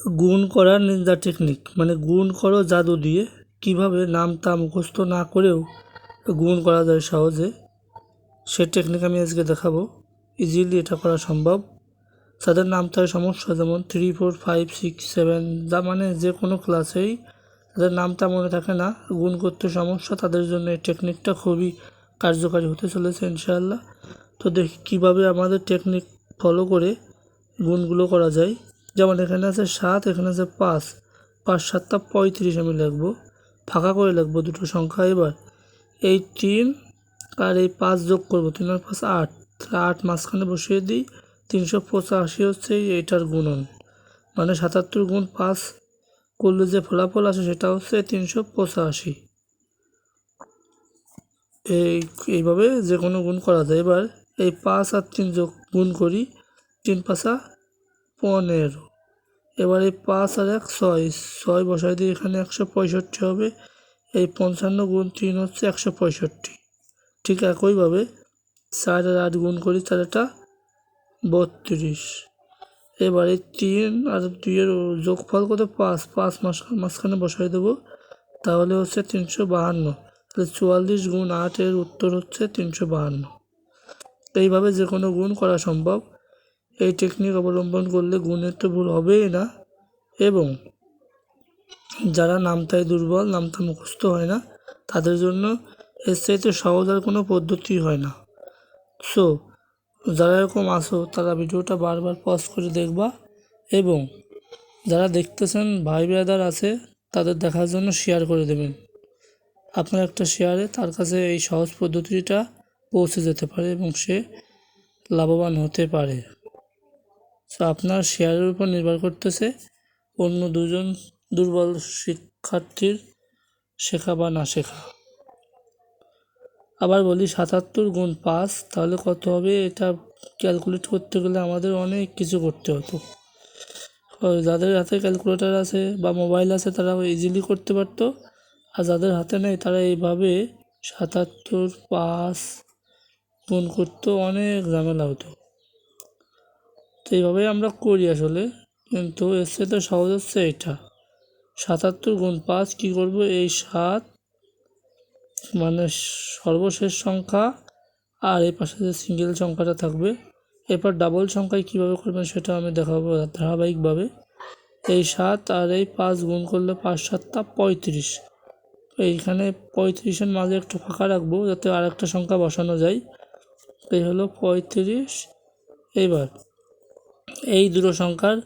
গুণ করার নিন্দা টেকনিক মানে গুণ করো জাদু দিয়ে, কীভাবে নামতা মুখস্থ না করেও গুণ করা যায় সহজে। সে টেকনিক আমি আজকে দেখাবো। ইজিলি এটা করা সম্ভব। যাদের নামতায় সমস্যা, যেমন three four five six seven যা মানে যে কোনো ক্লাসেই যাদের নামতা মনে থাকে না, গুণ করতে সমস্যা, তাদের জন্য এই টেকনিকটা খুবই কার্যকারী হতে চলেছে ইনশাআল্লাহ। তো দেখি কীভাবে আমাদের টেকনিক ফলো করে গুণগুলো করা যায়। যেমন এখানে আছে সাত, এখানে আছে পাঁচ। পাঁচ, সাতটা পঁয়ত্রিশ আমি লিখব। ফাঁকা করে লিখব দুটো সংখ্যা এবার। এই তিন আর এই পাঁচ যোগ করব, তিন আর পাঁচ আট। আট মাঝখানে বসিয়ে দিই, তিনশো পঁচাশি হচ্ছে এইটার গুণন। মানে সাতাত্তর গুণ পাঁচ করলে যে ফলাফল আসে সেটা হচ্ছে তিনশো পঁচাশি। এই, এইভাবে যে কোনো গুণ করা যায়। এবার এই পাঁচ আর তিন যোগ গুণ করি তিন পাঁচা পনেরো। এবার এই পাঁচ আর এক ছয়। ছয় বসাই দিয়ে এখানে একশো পঁয়ষট্টি হবে। এই পঞ্চান্ন গুণ তিন হচ্ছে একশো পঁয়ষট্টি। ঠিক একইভাবে চার আর আট গুণ করি চারটা বত্রিশ। এবার তিন আর দুইয়ের যোগফল কত? পাঁচ। পাঁচ মাস মাঝখানে বসাই দেবো। তাহলে হচ্ছে তিনশো বাহান্ন। তাহলে চুয়াল্লিশ গুণ আটের উত্তর হচ্ছে তিনশো বাহান্ন। এইভাবে যে কোনো গুণ করা সম্ভব। এই টেকনিক অবলম্বন করলে গুণের তো ভুল হবেই না। এবং যারা নামতায় দুর্বল, নামতা মুখস্থ হয় না, তাদের জন্য এর চাইতে সহজ আর কোনো পদ্ধতি হয় না। সো যারা এরকম আসো তারা ভিডিওটা বারবার পজ করে দেখবা এবং যারা দেখতেছেন ভাই ব্রাদার আছে, তাদের দেখার জন্য শেয়ার করে দেবেন। আপনার একটা শেয়ারে তার কাছে এই সহজ পদ্ধতিটা পৌঁছে যেতে পারে এবং সে লাভবান হতে পারে। সো আপনার শেয়ারের উপর নির্ভর করতেছে অন্য দুজন দুর্বল শিক্ষার্থীর শেখা বা না শেখা। আবার বলি সাতাত্তর গুণ পাঁচ, তাহলে কত হবে? এটা ক্যালকুলেট করতে গেলে আমাদের অনেক কিছু করতে হতো। যাদের হাতে ক্যালকুলেটার আছে বা মোবাইল আছে, তারা ইজিলি করতে পারতো। আর যাদের হাতে নেই, তারা এইভাবে সাতাত্তর পাঁচ গুণ করতে, অনেক ঝামেলা হতো। তো এইভাবেই আমরা করি আসলে। কিন্তু এর সাথে সহজ হচ্ছে এটা সাতাত্তর গুণ পাঁচ কী করব? এই সাত মানে সর্বশেষ সংখ্যা আর এই পাশে যে সিঙ্গেল সংখ্যাটা থাকবে, এরপর ডাবল সংখ্যায় কীভাবে করবেন সেটা আমি দেখাবো ধারাবাহিকভাবে। এই সাত আর এই পাঁচ গুণ করলে পাঁচ সাতটা পঁয়ত্রিশ। এইখানে পঁয়ত্রিশের মাঝে একটু ফাঁকা রাখব যাতে আর একটা সংখ্যা বসানো যায়। এই হলো পঁয়ত্রিশ। এবার এই দুটো সংখ্যার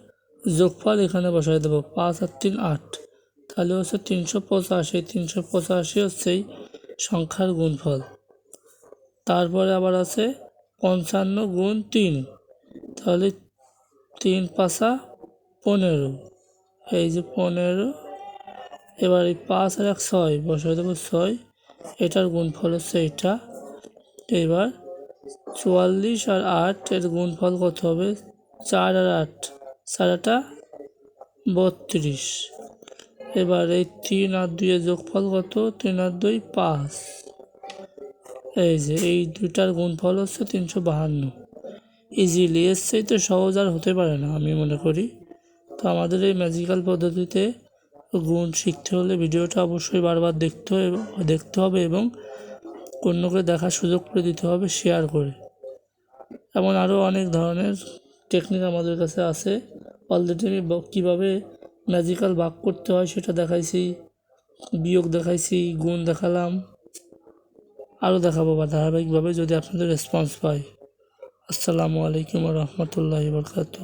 যোগফল এখানে বসাই দেবো। পাঁচ আর তিন আট। তাহলে হচ্ছে তিনশো পঁচাশি। তিনশো পঁচাশি হচ্ছে এই সংখ্যার গুণফল। তারপরে আবার আছে পঞ্চান্ন গুণ তিন। তাহলে তিন পাশা পনেরো। এই যে পনেরো, এবার এই পাঁচ আর এক ছয় বসাই দেবো ছয়। এটার গুণফল হচ্ছে এটা এবার চুয়াল্লিশ আর আট এর গুণফল কত হবে? চার আর আট চার আটা, বত্রিশ। এবার এই তিন আর দুইয়ের যোগফল কত? তিন আর দুই, পাঁচ। এই যে, এই দুইটার গুণফল হচ্ছে তিনশো বাহান্ন। ইজিলি এর তো সহজ আর হতে পারে না, আমি মনে করি। তো আমাদের এই ম্যাজিক্যাল পদ্ধতিতে গুণ শিখতে হলে ভিডিওটা অবশ্যই বারবার দেখতে হবে দেখতে হবে এবং অন্যকে দেখার সুযোগ করে দিতে হবে শেয়ার করে। এমন আরও অনেক ধরনের টেকনিক আমাদের কাছে আছে। অলরেডি আমি কীভাবে ম্যাজিক্যাল ভাগ করতে হয় সেটা দেখাইছি, বিয়োগ দেখাইছি, গুণ দেখালাম, আরও দেখাবো বা ধারাবাহিকভাবে যদি আপনাদের রেসপন্স পাই আসসালামু আলাইকুম রহমতুল্লাহ বরকাত